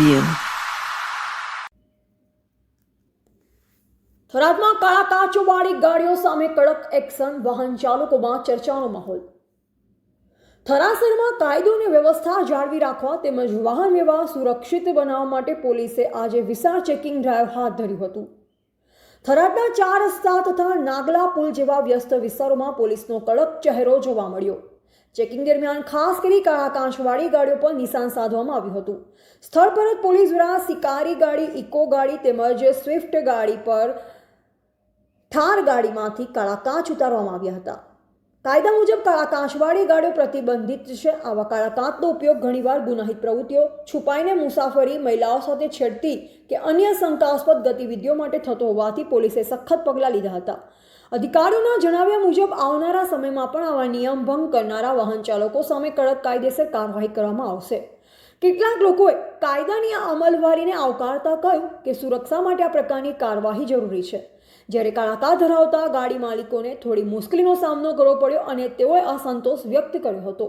જોઈએ. થરાદમાં કાળા કાચોવાળી ગાડીઓ સામે કડક એક્શન, વાહન ચાલકોમાં ચર્ચાનો માહોલ. થરાસરમાં કાયદો અને વ્યવસ્થા જાળવી રાખવા તેમજ વાહન વ્યવહાર સુરક્ષિત બનાવવા માટે પોલીસે આજે વિશાળ ચેકિંગ ડ્રાઈવ હાથ ધર્યું હતું. થરાદના ચાર રસ્તા તથા નાગલા પુલ જેવા વ્યસ્ત વિસ્તારોમાં પોલીસનો કડક ચહેરો જોવા મળ્યો. ચેકિંગ દરમિયાન ખાસ કરી કાળા ગાડીઓ પર નિશાન સાધવામાં આવ્યું હતું. સ્થળ પર જ પોલીસ દ્વારા શિકારી ગાડી, ઇકો ગાડી તેમજ સ્વિફ્ટ ગાડી પર ઠાર ગાડીમાંથી કાળા કાચ ઉતારવામાં આવ્યા હતા. કાયદા મુજબ કાળા કાચવાળી ગાડીઓ પ્રતિબંધિત છે. આવા કાળા કાંતનો ઉપયોગ ઘણીવાર ગુનાહિત પ્રવૃત્તિઓ, છુપાઈને મુસાફરી, મહિલાઓ સાથે છેડતી કે અન્ય શંકાસ્પદ ગતિવિધિઓ માટે થતો હોવાથી પોલીસે સખત પગલાં લીધા હતા. અધિકારીઓના જણાવ્યા મુજબ, આવનારા સમયમાં પણ આવા નિયમ ભંગ કરનારા વાહન ચાલકો સામે કડક કાયદેસર કાર્યવાહી કરવામાં આવશે. કેટલાક લોકોએ કાયદાની આ અમલવારીને આવકારતા કહ્યું કે સુરક્ષા માટે આ પ્રકારની કાર્યવાહી જરૂરી છે. જ્યારે કાળાકા ધરાવતા ગાડી માલિકોને થોડી મુશ્કેલીનો સામનો કરવો પડ્યો અને તેઓએ અસંતોષ વ્યક્ત કર્યો હતો.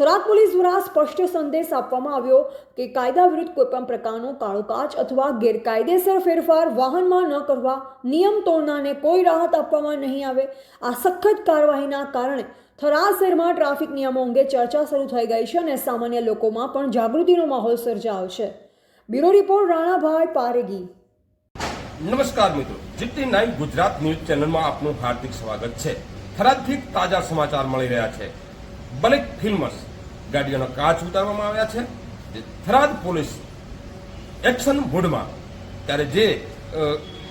થરાદ પોલીસ દ્વારા સ્પષ્ટ સંદેશ આપવામાં આવ્યો કે કાયદા વિરુદ્ધ કોઈપણ પ્રકારનો કાળોકાચ અથવા ગેરકાયદેસર ફેરફાર વાહનમાં ન કરવા, નિયમ તોડનારને કોઈ રાહત આપવામાં નહીં આવે. આ સખત કાર્યવાહીના કારણે થરાદ શહેરમાં ટ્રાફિક નિયમો અંગે ચર્ચા શરૂ થઈ ગઈ છે અને સામાન્ય લોકોમાં પણ જાગૃતિનો માહોલ સર્જાયો છે. Bureau report Ranabhai Paregi. નમસ્કાર મિત્રો. જીટી નાઇન ગુજરાત ન્યૂઝ ચેનલમાં આપનું હાર્દિક સ્વાગત છે. થરાદથી તાજા સમાચાર મળી રહ્યા છે. બ્લેક ફિલ્મર્સ ગાડીઓના કાચ ઉતારવામાં આવ્યા છે. જે થરાદ પોલીસ એક્શન મૂડમાં ત્યારે જે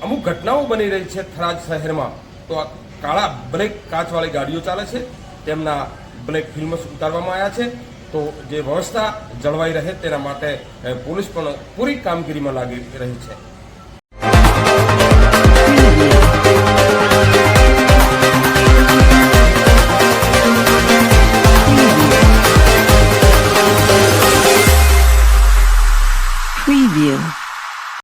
અમુક ઘટનાઓ બની રહી છે થરાદ શહેરમાં, તો આ કાળા બ્લેક કાચવાળી ગાડીઓ ચાલે છે. તેમના બ્લેક ફિલ્મર્સ ઉતારવામાં આવ્યા છે. તો જે વ્યવસ્થા જળવાઈ રહે તેના માટે પોલીસ પણ પૂરી કામગીરીમાં લાગી રહી છે.